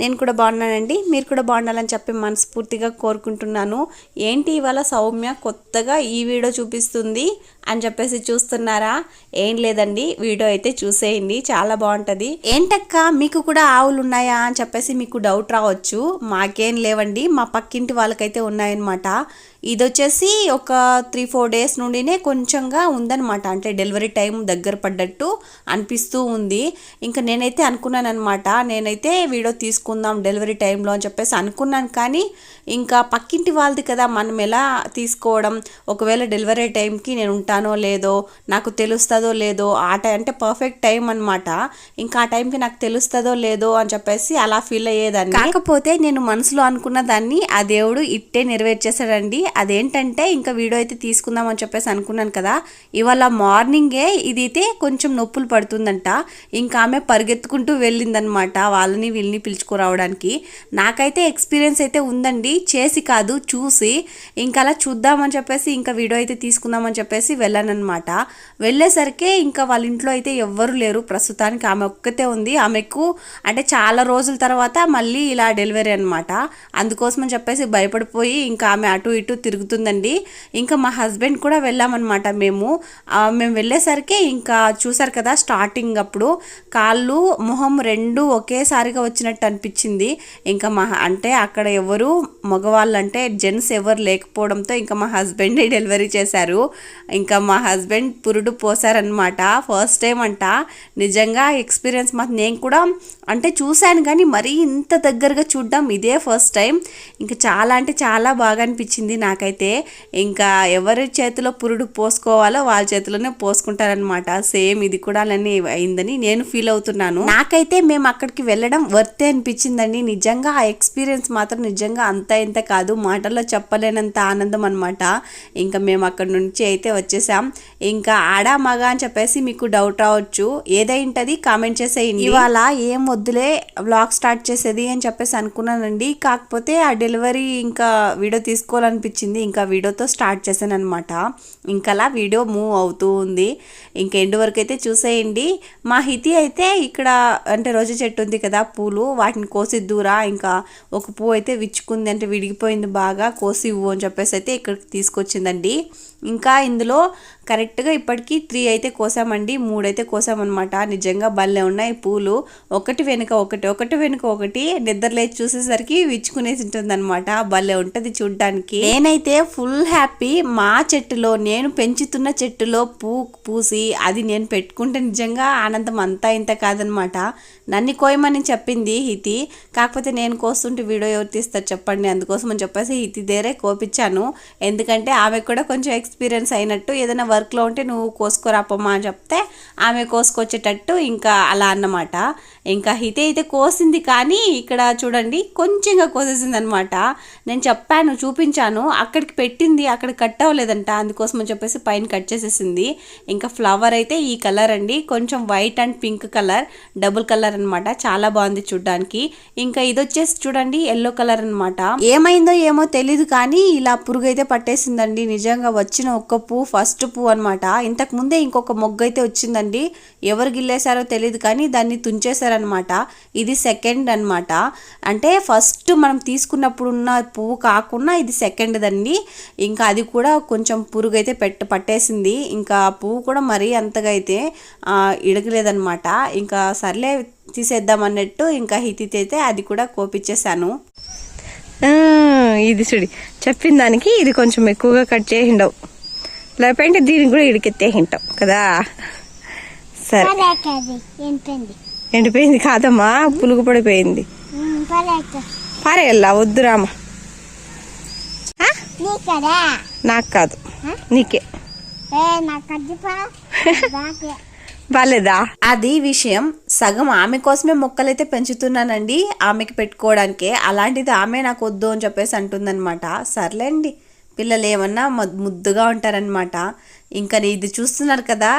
నేను కూడా బాగున్నానండి. మీరు కూడా బాగుండాలని చెప్పి మనస్ఫూర్తిగా కోరుకుంటున్నాను. ఏంటి ఇవాళ సౌమ్య కొత్తగా ఈ వీడియో చూపిస్తుంది అని చెప్పేసి చూస్తున్నారా? ఏం లేదండి. వీడియో అయితే చూసేయండి. చాలా బాగుంటుంది. ఏంటక్క మీకు కూడా ఆవులు ఉన్నాయా అని చెప్పేసి మీకు డౌట్ రావచ్చు. మాకేం లేవండి. మా పక్కింటి వాళ్ళకైతే ఉన్నాయన్నమాట. ఇది వచ్చేసి ఒక త్రీ ఫోర్ డేస్ నుండినే కొంచెంగా ఉందన్నమాట. అంటే డెలివరీ టైం దగ్గర పడ్డట్టు అనిపిస్తూ ఉంది. ఇంకా నేనైతే అనుకున్నాను అనమాట నేనైతే వీడియో తీసుకుందాం డెలివరీ టైంలో అని చెప్పేసి అనుకున్నాను. కానీ ఇంకా పక్కింటి వాళ్ళది కదా మనం ఎలా తీసుకోవడం? ఒకవేళ డెలివరీ టైంకి నేను ఉంటానో లేదో నాకు తెలుస్తుందో లేదో ఆ టైం అంటే పర్ఫెక్ట్ టైం అనమాట ఇంకా ఆ టైంకి నాకు తెలుస్తుందో లేదో అని చెప్పేసి అలా ఫీల్ అయ్యేదాన్ని. కాకపోతే నేను మనసులో అనుకున్న దాన్ని ఆ దేవుడు ఇట్టే నెరవేర్చేశాడండి. అదేంటంటే ఇంకా వీడియో అయితే తీసుకుందాం అని చెప్పేసి అనుకున్నాను కదా. ఇవాళ మార్నింగే ఇది అయితే కొంచెం నొప్పులు పడుతుందంట. ఇంకా ఆమె పరిగెత్తుకుంటూ వెళ్ళిందనమాట వాళ్ళని వీళ్ళని రావడానికి. నాకైతే ఎక్స్పీరియన్స్ అయితే ఉందండి. చేసి కాదు చూసి. ఇంకా అలా చూద్దామని చెప్పేసి ఇంకా వీడియో అయితే తీసుకుందామని చెప్పేసి వెళ్ళానమాట వెళ్ళేసరికి ఇంకా వాళ్ళ ఇంట్లో అయితే ఎవ్వరు లేరు. ప్రస్తుతానికి ఆమె ఒక్కతే ఉంది. ఆమెకు అంటే చాలా రోజుల తర్వాత మళ్ళీ ఇలా డెలివరీ అనమాట అందుకోసం అని చెప్పేసి భయపడిపోయి ఇంకా ఆమె అటు ఇటు తిరుగుతుందండి. ఇంకా మా హస్బెండ్ కూడా వెళ్ళామన్నమాట మేము. మేము వెళ్ళేసరికి ఇంకా చూసారు కదా స్టార్టింగ్ అప్పుడు. కాళ్ళు మొహం రెండు ఒకేసారిగా వచ్చినట్టు అనిపించింది. ఇంకా మా అంటే అక్కడ ఎవరు మగవాళ్ళు అంటే జెంట్స్ ఎవరు లేకపోవడంతో ఇంకా మా హస్బెండ్ డెలివరీ చేశారు. ఇంకా మా హస్బెండ్ పురుడు పోసారనమాట ఫస్ట్ టైం అంట. నిజంగా ఎక్స్పీరియన్స్ మాకు నేను కూడా అంటే చూశాను కానీ మరీ ఇంత దగ్గరగా చూడడం ఇదే ఫస్ట్ టైం ఇంకా చాలా అంటే చాలా బాగా అనిపించింది నాకైతే. ఇంకా ఎవరి చేతిలో పురుడు పోసుకోవాలో వాళ్ళ చేతిలోనే పోసుకుంటారనమాట సేమ్ ఇది కూడా అలానే అయిందని నేను ఫీల్ అవుతున్నాను. నాకైతే మేము అక్కడికి వెళ్ళడం వర్తే అనిపించిందండి. నిజంగా ఆ ఎక్స్పీరియన్స్ మాత్రం నిజంగా అంత ఇంత కాదు. మాటల్లో చెప్పలేనంత ఆనందం అనమాట ఇంకా మేము అక్కడ నుంచి అయితే వచ్చేసాం. ఇంకా ఆడా మగ అని చెప్పేసి మీకు డౌట్ రావచ్చు. ఏదైంటది కామెంట్ చేసేయండి. ఇవాళ ఏం వద్దులే వ్లాగ్ స్టార్ట్ చేసేది అని చెప్పేసి అనుకున్నానండి. కాకపోతే ఆ డెలివరీ ఇంకా వీడియో తీసుకోవాలనిపించింది. ఇంకా వీడియోతో స్టార్ట్ చేశాను అనమాట ఇంకా అలా వీడియో మూవ్ అవుతూ ఉంది. ఇంకా ఎండు వరకు అయితే చూసేయండి. మా హితి అయితే ఇక్కడ అంటే రోజు చెట్టు ఉంది కదా పూలు వాటిని కోసిద్దురా ఇంకా ఒక పువ్వు అయితే విచ్చుకుంది అంటే విడిగిపోయింది బాగా కోసి ఇవ్వు అని చెప్పేసి అయితే ఇక్కడికి తీసుకొచ్చిందండి. ఇంకా ఇందులో కరెక్ట్గా ఇప్పటికీ త్రీ అయితే కోసామండి మూడైతే కోసామన్నమాట. నిజంగా భలే ఉన్నాయి పూలు. ఒకటి వెనుక ఒకటి ఒకటి వెనుక ఒకటి నిద్ర లేచి చూసేసరికి విచ్చుకునేసి ఉంటుంది అనమాట భలే ఉంటుంది చూడ్డానికి. నేనైతే ఫుల్ హ్యాపీ. మా చెట్టులో నేను పెంచుతున్న చెట్టులో పూ పూసి అది నేను పెట్టుకుంటే నిజంగా ఆనందం అంతా ఇంత కాదనమాట నన్ను కోయమని చెప్పింది హితి. కాకపోతే నేను కోస్తుంటే వీడియో ఎవరు తీస్తారు చెప్పండి. అందుకోసం అని చెప్పేసి హితి దేరే కోపించాను. ఎందుకంటే ఆమె కూడా కొంచెం ఎక్స్పీరియన్స్ అయినట్టు ఏదైనా వర్క్లో ఉంటే నువ్వు కోసుకోరాపమ్మా అని చెప్తే ఆమె కోసుకొచ్చేటట్టు ఇంకా అలా అన్నమాట. ఇంకా హితే అయితే కోసింది కానీ ఇక్కడ చూడండి కొంచెంగా కోసేసింది అనమాట నేను చెప్పాను చూపించాను అక్కడికి పెట్టింది అక్కడ కట్ అవ్వలేదంట అందుకోసం అని చెప్పేసి పైన కట్ చేసేసింది. ఇంకా ఫ్లవర్ అయితే ఈ కలర్ అండి కొంచెం white and pink colour double colour అన్నమాట చాలా బాగుంది చూడ్డానికి. ఇంకా ఇది వచ్చేసి చూడండి ఎల్లో కలర్ అన్నమాట. ఏమైందో ఏమో తెలీదు కానీ ఇలా పురుగు అయితే పట్టేసిందండి నిజంగా వచ్చిన ఒక్క పువ్వు ఫస్ట్ పువ్వు అనమాట ఇంతకు ముందే ఇంకొక మొగ్గు అయితే వచ్చిందండి. ఎవరు గిల్లేశారో తెలియదు కానీ దాన్ని తుంచేశారనమాట ఇది సెకండ్ అన్నమాట. అంటే ఫస్ట్ మనం తీసుకున్నప్పుడు ఉన్న పువ్వు కాకుండా ఇది సెకండ్ దండి. ఇంకా అది కూడా కొంచెం పురుగు అయితే పెట్ట పట్టేసింది. ఇంకా పువ్వు కూడా మరీ అంతగా అయితే ఇడగలేదనమాట ఇంకా సర్లే తీసేద్దాం అన్నట్టు ఇంకా హితిత్ అయితే అది కూడా కోపించేశాను ఇది చూడి. చెప్పిన దానికి ఇది కొంచెం ఎక్కువగా కట్ చేసిండవు. లేకపోతే దీనికి కూడా ఇడికెత్తేసింటావు కదా? సరే. ఎండిపోయింది కాదమ్మా పులుగు పడిపోయింది. పారేయల్లా వద్దు రామ. నాకు కాదు. నీకే. బాలేదా? అది విషయం సగం ఆమె కోసమే మొక్కలైతే పెంచుతున్నానండి ఆమెకి పెట్టుకోవడానికే. అలాంటిది ఆమె నాకు వద్దు అని చెప్పేసి అంటుందన్నమాట. సర్లేండి. పిల్లలు ఏమన్నా ముద్దుగా ఉంటారనమాట ఇంకా ఇది చూస్తున్నారు కదా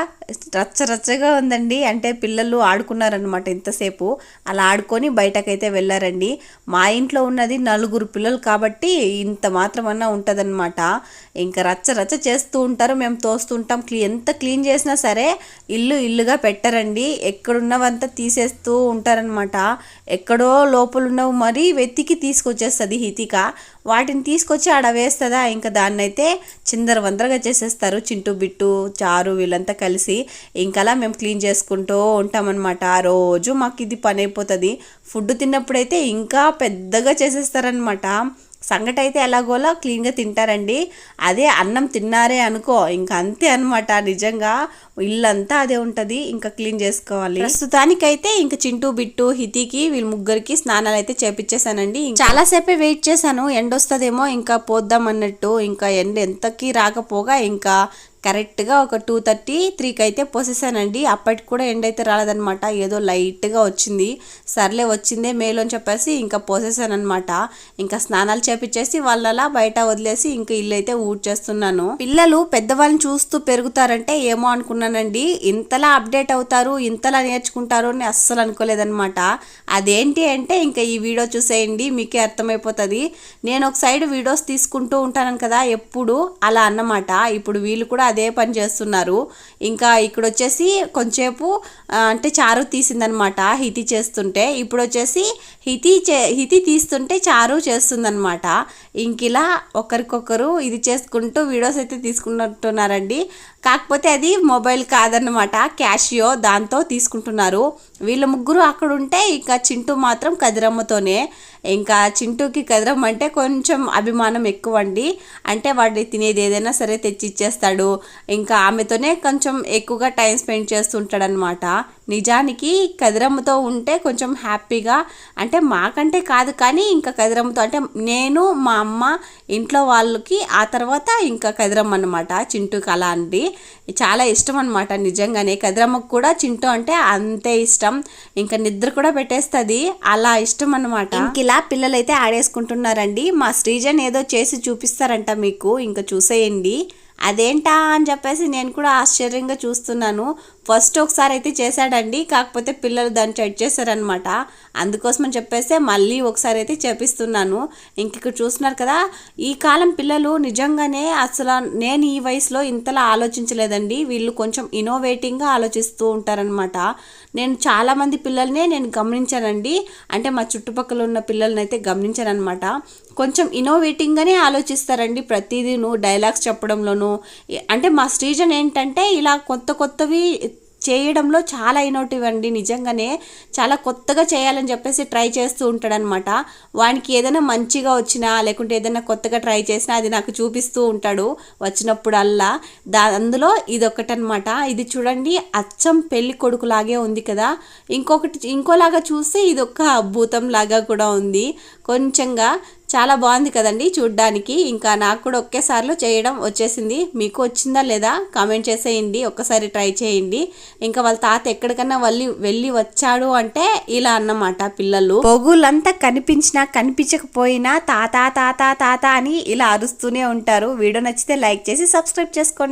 రచ్చరచ్చగా ఉందండి. అంటే పిల్లలు ఆడుకున్నారనమాట ఇంతసేపు. అలా ఆడుకొని బయటకైతే వెళ్ళారండి. మా ఇంట్లో ఉన్నది నలుగురు పిల్లలు కాబట్టి ఇంత మాత్రమన్నా ఉంటుందన్నమాట. ఇంకా రచ్చరచ్చ చేస్తూ ఉంటారు. మేము తోస్తుంటాం క్లీ ఎంత క్లీన్ చేసినా సరే ఇల్లు ఇల్లుగా పెట్టరండి. ఎక్కడున్నవంతా తీసేస్తూ ఉంటారనమాట ఎక్కడో లోపలున్నవి మరీ వెతికి తీసుకొచ్చేస్తుంది హితిక. వాటిని తీసుకొచ్చి ఆడ వేస్తుందా? ఇంకా దాన్ని అయితే చిందర వందరగా చేసేస్తారు. చింటూ బిట్టు చారు వీళ్ళంతా కలిసి ఇంకలా మేము క్లీన్ చేసుకుంటూ ఉంటామన్నమాట. ఆ రోజు మాకు ఇది పని అయిపోతుంది ఫుడ్ తిన్నప్పుడైతే ఇంకా పెద్దగా చేసేస్తారనమాట సంగటి అయితే ఎలాగోలా క్లీన్గా తింటారండి. అదే అన్నం తిన్నారే అనుకో ఇంకా అంతే అనమాట నిజంగా. ఇల్లంతా అదే ఉంటుంది ఇంకా క్లీన్ చేసుకోవాలి. ప్రస్తుతానికైతే ఇంకా చింటూ బిట్టు హితికి వీళ్ళ ముగ్గురికి స్నానాలు అయితే చేపించేసానండి చాలాసేపే వెయిట్ చేశాను ఎండ వస్తుందేమో ఇంకా పోద్దాం అన్నట్టు ఇంకా ఎండ ఎంతకి రాకపోగా ఇంకా కరెక్ట్గా ఒక టూ థర్టీ త్రీకి అయితే పోసేసానండి. అప్పటికి కూడా ఎండ్ అయితే రాలేదనమాట ఏదో లైట్గా వచ్చింది. సర్లే వచ్చిందే మేలు అని చెప్పేసి ఇంకా పోసేసానమాట ఇంకా స్నానాలు చేపించేసి వాళ్ళలా బయట వదిలేసి ఇంకా ఇల్లు అయితే ఊడ్చేస్తున్నాను. పిల్లలు పెద్దవాళ్ళని చూస్తూ పెరుగుతారంటే ఏమో అనుకున్నానండి. ఇంతలా అప్డేట్ అవుతారు ఇంతలా నేర్చుకుంటారు అని అస్సలు అనుకోలేదన్నమాట. అదేంటి అంటే ఇంకా ఈ వీడియో చూసేయండి మీకే అర్థమైపోతుంది. నేను ఒక సైడ్ వీడియోస్ తీసుకుంటూ ఉంటాను కదా ఎప్పుడు అలా అన్నమాట. ఇప్పుడు వీళ్ళు కూడా అదే పని చేస్తున్నారు. ఇంకా ఇక్కడ వచ్చేసి కొంచెంసేపు అంటే చారు తీసిందనమాట హితి చేస్తుంటే. ఇప్పుడు వచ్చేసి హితి చే హితి తీస్తుంటే చారు చేస్తుందనమాట. ఇంక ఇలా ఒకరికొకరు ఇది చేసుకుంటూ వీడియోస్ అయితే తీసుకుంటున్నారండి. కాకపోతే అది మొబైల్ కాదన్నమాట క్యాషియో దాంతో తీసుకుంటున్నారు. వీళ్ళ ముగ్గురు అక్కడ ఉంటే ఇంకా చింటూ మాత్రం కదిరమ్మతోనే. ఇంకా చింటూకి కదిరమ్మ అంటే కొంచెం అభిమానం ఎక్కువ అండి అంటే వాడిని తినేది ఏదైనా సరే తెచ్చి ఇచ్చేస్తాడు ఇంకా ఆమెతోనే కొంచెం ఎక్కువగా టైం స్పెండ్ చేస్తుంటాడనమాట నిజానికి కదిరమ్మతో ఉంటే కొంచెం హ్యాపీగా అంటే మాకంటే కాదు కానీ ఇంకా కదిరమ్మతో అంటే నేను మా అమ్మ ఇంట్లో వాళ్ళకి ఆ తర్వాత ఇంకా కదిరమ్మ అనమాట చింటూకి అలా అండి. చాలా ఇష్టం అనమాట నిజంగానే. కదిరమ్మకు కూడా చింటూ అంటే అంతే ఇష్టం. ఇంకా నిద్ర కూడా పెట్టేస్తుంది. అలా ఇష్టం అనమాట ఇంక ఇలా పిల్లలైతే ఆడేసుకుంటున్నారండి. మా శ్రీజన్ ఏదో చేసి చూపిస్తారంట మీకు. ఇంకా చూసేయండి. అదేంటా అని చెప్పేసి నేను కూడా ఆశ్చర్యంగా చూస్తున్నాను. ఫస్ట్ ఒకసారి అయితే చేశాడండి కాకపోతే పిల్లలు దాన్ని చెడ్ చేశారనమాట అందుకోసం అని మళ్ళీ ఒకసారి అయితే చేపిస్తున్నాను. ఇంక ఇక్కడ చూస్తున్నారు కదా ఈ కాలం పిల్లలు నిజంగానే అసలు నేను ఈ వయసులో ఇంతలా ఆలోచించలేదండి. వీళ్ళు కొంచెం ఇన్నోవేటింగ్గా ఆలోచిస్తూ ఉంటారనమాట నేను చాలామంది పిల్లల్నే నేను గమనించానండి. అంటే మా చుట్టుపక్కల ఉన్న పిల్లల్ని అయితే గమనించానమాట కొంచెం ఇన్నోవేటింగ్గానే ఆలోచిస్తారండి ప్రతిదీను డైలాగ్స్ చెప్పడంలోనూ. అంటే మా శ్రీజన్ ఏంటంటే ఇలా కొత్త కొత్తవి చేయడంలో చాలా ఇన్నోటివ్ అండి. నిజంగానే చాలా కొత్తగా చేయాలని చెప్పేసి ట్రై చేస్తూ ఉంటాడనమాట వానికి ఏదైనా మంచిగా వచ్చినా లేకుంటే ఏదైనా కొత్తగా ట్రై చేసినా అది నాకు చూపిస్తూ ఉంటాడు వచ్చినప్పుడల్లా. దా అందులో ఇదొకటనమాట ఇది చూడండి అచ్చం పెళ్ళి కొడుకులాగే ఉంది కదా. ఇంకొకటి ఇంకోలాగా చూస్తే ఇది ఒక భూతం లాగా కూడా ఉంది. కొంచెంగా చాలా బాగుంది కదండి చూడ్డానికి. ఇంకా నాకు కూడా ఒకేసారిలో చేయడం వచ్చేసింది. మీకు వచ్చిందా లేదా కామెంట్ చేసేయండి. ఒక్కసారి ట్రై చేయండి. ఇంకా వాళ్ళ తాత ఎక్కడికన్నా వెళ్ళి వెళ్ళి వచ్చాడు అంటే ఇలా అన్నమాట పిల్లలు. పొగులంతా కనిపించినా కనిపించకపోయినా తాత తాత తాత అని ఇలా అరుస్తూనే ఉంటారు. వీడియో నచ్చితే లైక్ చేసి సబ్స్క్రైబ్ చేసుకోండి.